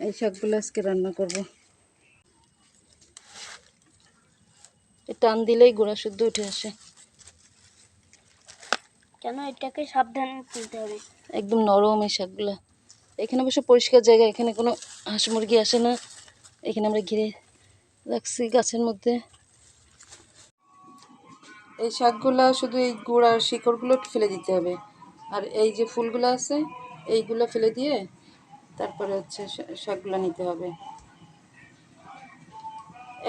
এই শাকগুলো আজকে রান্না করব। টান দিলেই গোড়া শুদ্ধ উঠে আসে। কেন এটাকে সাবধানে তুলতে হবে? একদম নরম এই শাকগুলো। এখানে অবশ্য পরিষ্কার জায়গা এখানে কোনো হাঁস মুরগি আসে না। এখানে আমরা ঘিরে রাখছি গাছের মধ্যে। এই শাকগুলো শুধু এই গুড় আর শিকড়গুলো ফেলে দিতে হবে। আর এই যে ফুলগুলো আছে এইগুলো ফেলে দিয়ে তারপরে হচ্ছে শাকগুলো নিতে হবে।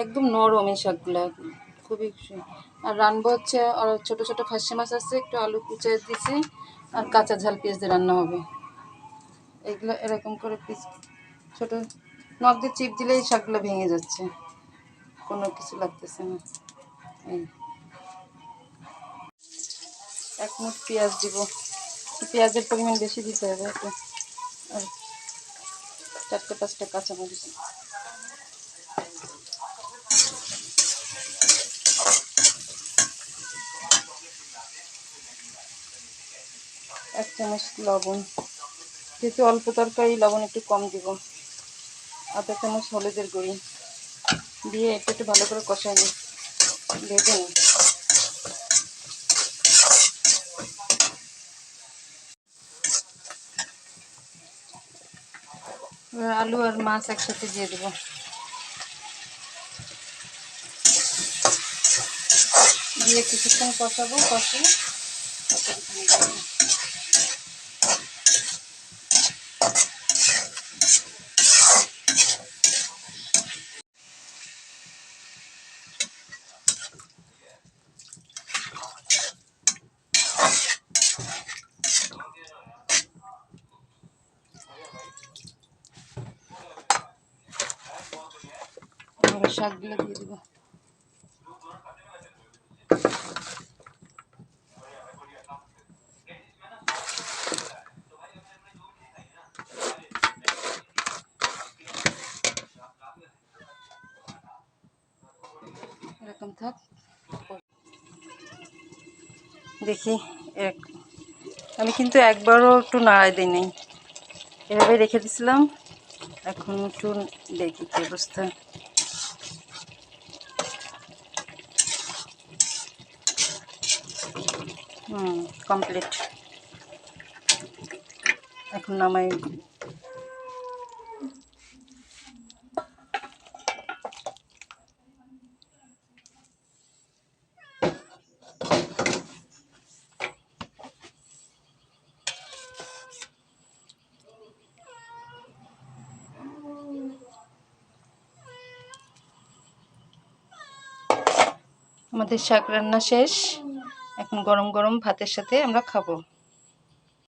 একদম নরম এই শাকগুলা, খুবই আর রানবো হচ্ছে ছোট ছোট ফাঁসি মাছ আছে, একটু আলু কুচে দিছি, আর কাঁচা ঝাল পেঁয়াজ দিয়ে রান্না হবে। এগুলো এরকম করে পিস, ছোট নখ দিয়ে চিপ দিলেই শাকগুলো ভেঙে যাচ্ছে। কোনো কিছু লাগতেছে না। এই। এক মুঠ পেঁয়াজ দিব। পেঁয়াজের পরিমাণ বেশি দিতে হবে আর চারটে পাঁচটা কাঁচামরিচ। এক চামচ লবণ। যেহেতু অল্প তরকারি, লবণ একটু কম দিব। আধা চামচ হলুদের গুঁড়ি। দিয়ে একটু একটু ভালো করে কষাই নিই। ভেজে নিই আলু আর মাছ একসাথে দিয়ে দেবো। দিয়ে কিছুক্ষণ কষাবো কষে শাকগুলো দিয়ে দেবো। এরকম থাক। দেখি, এক আমি কিন্তু একবারও একটু নাড়াই দিই নাই। এভাবে রেখে দিছিলাম। এখন একটু দেখি কি অবস্থা। কমপ্লিট এখন নামাই। আমাদের শাক রান্না শেষ। এখন গরম গরম ভাতের সাথে আমরা খাব।